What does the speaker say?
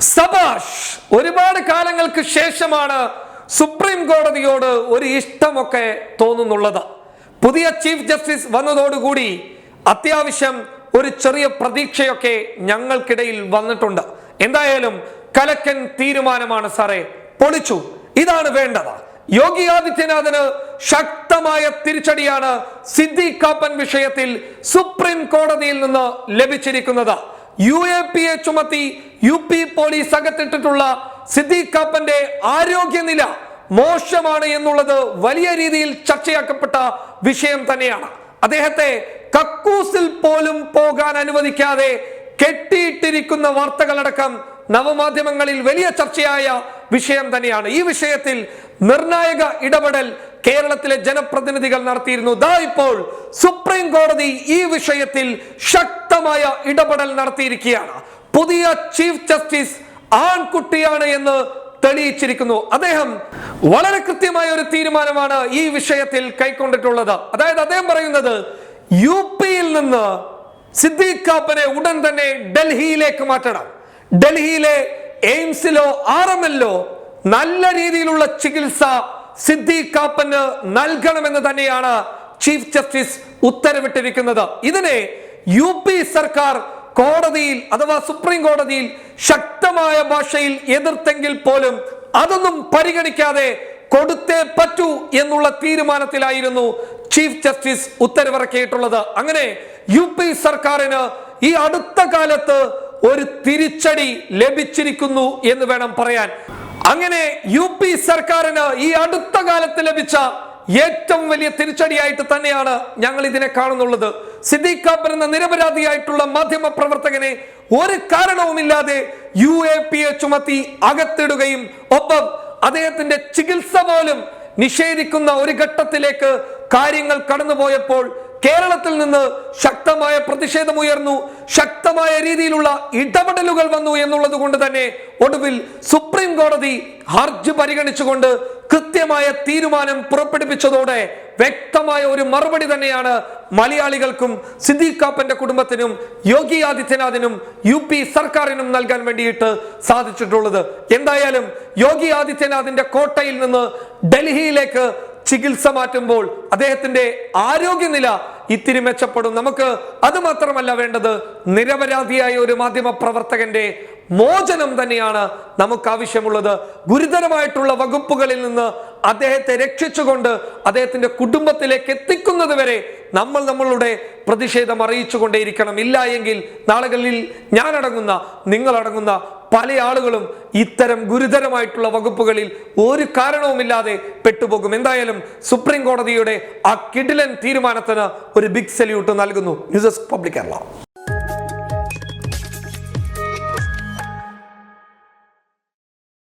സബാഷ് ഒരുപാട് കാലങ്ങൾക്ക് ശേഷമാണ് സുപ്രീം കോടതിയോട് ഒരു ഇഷ്ടമൊക്കെ തോന്നുന്നുള്ളത്. പുതിയ ചീഫ് ജസ്റ്റിസ് വന്നതോടുകൂടി അത്യാവശ്യം ഒരു ചെറിയ പ്രതീക്ഷയൊക്കെ ഞങ്ങൾക്കിടയിൽ വന്നിട്ടുണ്ട്. എന്തായാലും കലക്കൻ തീരുമാനമാണ് സാറേ പൊളിച്ചു. ഇതാണ് വേണ്ടത്. യോഗി ആദിത്യനാഥിന് ശക്തമായ തിരിച്ചടിയാണ് സിദ്ദി കാപ്പൻ വിഷയത്തിൽ സുപ്രീം കോടതിയിൽ നിന്ന് ലഭിച്ചിരിക്കുന്നത്. യു എ പി എ ചുമത്തി യു പി പോലീസ് അകത്തിട്ടിട്ടുള്ള സിദ്ദീഖ് കാപ്പന്റെ ആരോഗ്യനില മോശമാണ് എന്നുള്ളത് വലിയ രീതിയിൽ ചർച്ചയാക്കപ്പെട്ട വിഷയം തന്നെയാണ്. അദ്ദേഹത്തെ കക്കൂസിൽ പോലും പോകാൻ അനുവദിക്കാതെ കെട്ടിയിട്ടിരിക്കുന്ന വാർത്തകളടക്കം നവമാധ്യമങ്ങളിൽ വലിയ ചർച്ചയായ വിഷയം തന്നെയാണ്. ഈ വിഷയത്തിൽ നിർണായക ഇടപെടൽ കേരളത്തിലെ ജനപ്രതിനിധികൾ നടത്തിയിരുന്നു. ദാ ഇപ്പോൾ സുപ്രീം കോടതി ഈ വിഷയത്തിൽ ശക്തമായ ഇടപെടൽ നടത്തിയിരിക്കുകയാണ്. പുതിയ ചീഫ് ജസ്റ്റിസ് ആൺകുട്ടിയാണ് എന്ന് തെളിയിച്ചിരിക്കുന്നു. അദ്ദേഹം വളരെ കൃത്യമായ ഒരു തീരുമാനമാണ് ഈ വിഷയത്തിൽ കൈക്കൊണ്ടിട്ടുള്ളത്. അതായത് അദ്ദേഹം പറയുന്നത് യു പിയിൽ നിന്ന് സിദ്ദീഖ് കാപ്പനെ ഉടൻ തന്നെ ഡൽഹിയിലേക്ക് മാറ്റണം. ഡൽഹിയിലെ എയിംസിലോ ആർ എം എല്ലോ നല്ല രീതിയിലുള്ള ചികിത്സ സിദ്ദീഖ് കാപ്പന് നൽകണമെന്ന് തന്നെയാണ് ചീഫ് ജസ്റ്റിസ് ഉത്തരവിട്ടിരിക്കുന്നത്. ഇതിനെ യു പി സർക്കാർ കോടതിയിൽ അഥവാ സുപ്രീം കോടതിയിൽ ശക്തമായ ഭാഷയിൽ എതിർത്തെങ്കിൽ പോലും അതൊന്നും പരിഗണിക്കാതെ കൊടുത്തേ പറ്റൂ എന്നുള്ള തീരുമാനത്തിലായിരുന്നു ചീഫ് ജസ്റ്റിസ് ഉത്തരവിറക്കിയിട്ടുള്ളത്. അങ്ങനെ യു പി സർക്കാരിന് ഈ അടുത്ത കാലത്ത് ഒരു തിരിച്ചടി ലഭിച്ചിരിക്കുന്നു എന്ന് വേണം പറയാൻ. അങ്ങനെ യു പി സർക്കാരിന് ഈ അടുത്ത കാലത്ത് ലഭിച്ച ഏറ്റവും വലിയ തിരിച്ചടിയായിട്ട് തന്നെയാണ് ഞങ്ങൾ ഇതിനെ കാണുന്നുള്ളത്. സിദ്ദീഖ് കാപ്പൻ എന്ന നിരപരാധിയായിട്ടുള്ള മാധ്യമ പ്രവർത്തകനെ ഒരു കാരണവുമില്ലാതെ യു എ പി എ ചുമത്തി അകത്തിടുകയും ഒപ്പം അദ്ദേഹത്തിന്റെ ചികിത്സ പോലും നിഷേധിക്കുന്ന ഒരു ഘട്ടത്തിലേക്ക് കാര്യങ്ങൾ കടന്നുപോയപ്പോൾ കേരളത്തിൽ നിന്ന് ശക്തമായ പ്രതിഷേധമുയർന്നു. ശക്തമായ രീതിയിലുള്ള ഇടപെടലുകൾ വന്നു എന്നുള്ളത് കൊണ്ട് തന്നെ ഒടുവിൽ സുപ്രീം കോടതി ഹർജി പരിഗണിച്ചുകൊണ്ട് കൃത്യമായ തീരുമാനം പുറപ്പെടുവിച്ചതോടെ വ്യക്തമായ ഒരു മറുപടി തന്നെയാണ് മലയാളികൾക്കും സിദ്ദീഖ് കാപ്പന്റെ കുടുംബത്തിനും യോഗി ആദിത്യനാഥിനും യു പി സർക്കാരിനും നൽകാൻ വേണ്ടിയിട്ട് സാധിച്ചിട്ടുള്ളത്. എന്തായാലും യോഗി ആദിത്യനാഥിന്റെ കോട്ടയിൽ നിന്ന് ഡൽഹിയിലേക്ക് ചികിത്സ മാറ്റുമ്പോൾ അദ്ദേഹത്തിന്റെ ആരോഗ്യനില ഇത്തിരി മെച്ചപ്പെടും. നമുക്ക് അത് മാത്രമല്ല വേണ്ടത് നിരപരാധിയായ ഒരു മാധ്യമ പ്രവർത്തകന്റെ മോചനം തന്നെയാണ് നമുക്ക് ആവശ്യമുള്ളത്. ഗുരുതരമായിട്ടുള്ള വകുപ്പുകളിൽ നിന്ന് അദ്ദേഹത്തെ രക്ഷിച്ചുകൊണ്ട് അദ്ദേഹത്തിന്റെ കുടുംബത്തിലേക്ക് എത്തിക്കുന്നത് വരെ നമ്മൾ നമ്മളുടെ പ്രതിഷേധം അറിയിച്ചുകൊണ്ടേയിരിക്കണം. ഇല്ല എങ്കിൽ നാളുകളിൽ ഞാനടങ്ങുന്ന നിങ്ങളടങ്ങുന്ന പല ആളുകളും ഇത്തരം ഗുരുതരമായിട്ടുള്ള വകുപ്പുകളിൽ ഒരു കാരണവുമില്ലാതെ പെട്ടുപോകും. എന്തായാലും സുപ്രീം കോടതിയുടെ ആ കിടിലൻ തീരുമാനത്തിന് ഒരു ബിഗ് സല്യൂട്ട് നൽകുന്നു. News public Kerala.